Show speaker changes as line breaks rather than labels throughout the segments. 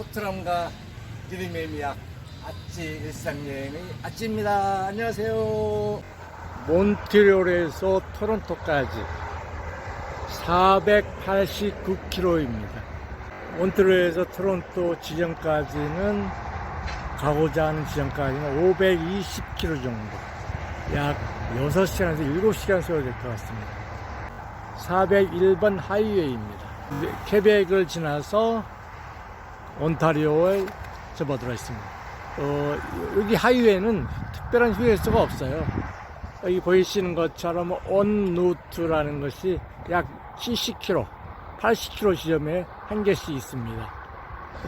토트넘과 드림의 미학 아찌 일상여행의 아찌입니다. 안녕하세요. 몬트리올에서 토론토까지 489km입니다. 몬트리올에서 토론토 지점까지는 가고자 하는 지점까지는 520km 정도. 약 6시간에서 7시간 소요 될것 같습니다. 401번 하이웨이입니다. 케벡을 지나서 온타리오에 접어들어 있습니다. 어, 여기 하이웨이는 특별한 휴게소가 없어요. 여기 보이시는 것처럼 온루트라는 것이 약 70km, 80km 지점에 한 개씩 있습니다.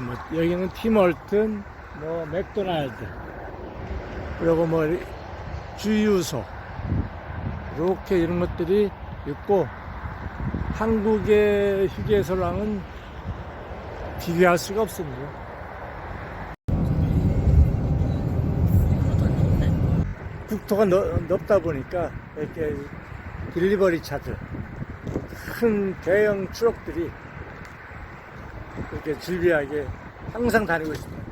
뭐 여기는 티멀튼, 뭐 맥도날드, 그리고 뭐 주유소, 이렇게 이런 것들이 있고 한국의 휴게소랑은 비교할 수가 없습니다. 국토가 넓, 넓다 보니까 이렇게 딜리버리 차들, 큰 대형 트럭들이 이렇게 즐비하게 항상 다니고 있습니다.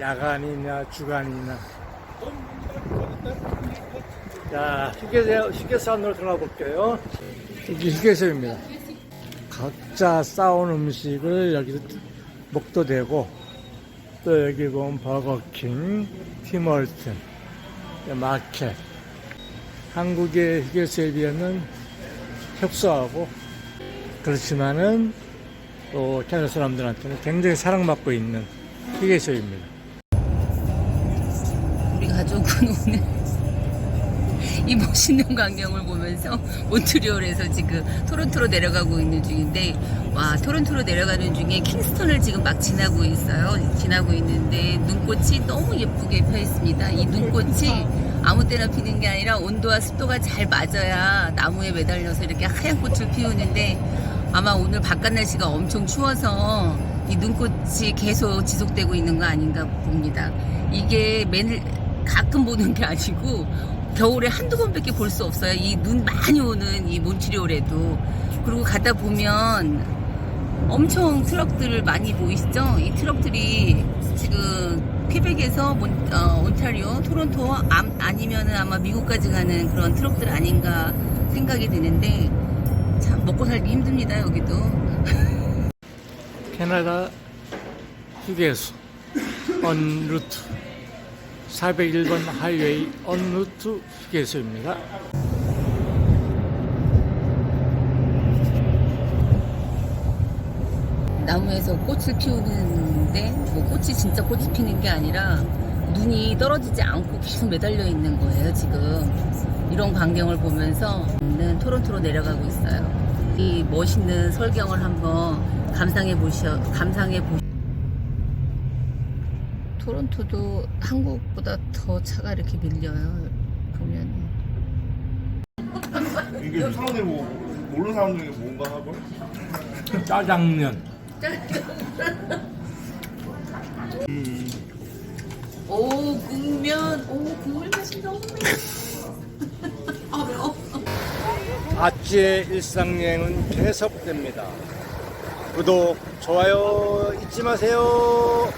야간이나 주간이나. 자, 휴게소, 휴게소 안으로 들어가 볼게요. 여기 휴게소입니다. 각자 싸온 음식을 여기서 먹도 되고, 또 여기 보면 버거킹, 티멀튼, 마켓. 한국의 휴게소에 비하면 협소하고, 그렇지만은 또 캐나다 사람들한테는 굉장히 사랑받고 있는 휴게소입니다.
우리 가족은 오늘 이 멋있는 광경을 보면서 몬트리올에서 지금 토론토로 내려가고 있는 중인데 와 토론토로 내려가는 중에 킹스턴을 지금 막 지나고 있어요 지나고 있는데 눈꽃이 너무 예쁘게 펴 있습니다 이 눈꽃이 아무 때나 피는 게 아니라 온도와 습도가 잘 맞아야 나무에 매달려서 이렇게 하얀 꽃을 피우는데 아마 오늘 바깥 날씨가 엄청 추워서 이 눈꽃이 계속 지속되고 있는 거 아닌가 봅니다. 이게 맨 가끔 보는 게 아니고 겨울에 한두 번밖에 볼 수 없어요. 이 눈 많이 오는 이 몬트리올에도 그리고 가다 보면 엄청 트럭들을 많이 보이시죠? 이 트럭들이 지금 퀘벡에서 몬, 어, 온타리오, 토론토 암- 아니면은 아마 미국까지 가는 그런 트럭들 아닌가 생각이 드는데 참 먹고 살기 힘듭니다 여기도.
캐나다 휴게소 언루트 401번 하이웨이 언루트 휴게소입니다.
나무에서 꽃을 피우는데 뭐 꽃이 진짜 꽃이 피는 게 아니라 눈이 떨어지지 않고 계속 매달려 있는 거예요 지금 이런 광경을 보면서 는 토론토로 내려가고 있어요 이 멋있는 설경을 한번 감상해 보셔 감상해 보 토론토도 한국보다 더 차가 이렇게 밀려요 보면
이게 사람들이 뭐 모르는 사람 중에 뭔가 하고?
짜장면.
오 국면. 오 국물 맛이 너무 아 매워.
아찌의 일상여행은 계속됩니다. 구독, 좋아요 잊지 마세요.